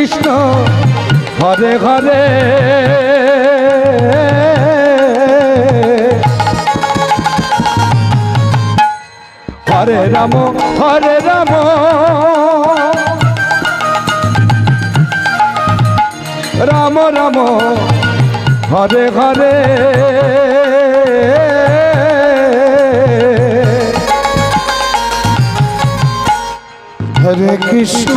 Krishna Krishna Hare Hare Ram হরে Ram. Ram Ram Hare Hare Hare Krishna.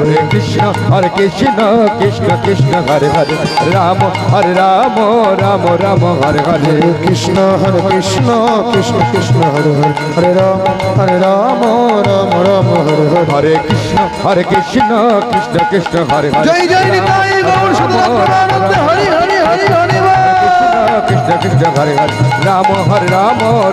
Krishna হরে Krishna Krishna Krishna Hare Hare Ram হরে Ram Ram Ram Hare Hare. হরে Krishna হরে Krishna Krishna Krishna Hare Hare Hare Ram হরে Ram Ram Ram Hare Hare. হরে Krishna হরে Krishna Krishna Krishna Hare Hare. জয় জয় Nitai Gour সদানন্দে Hari Hari Hari Hari বল। Krishna Krishna Hare Hare Hare.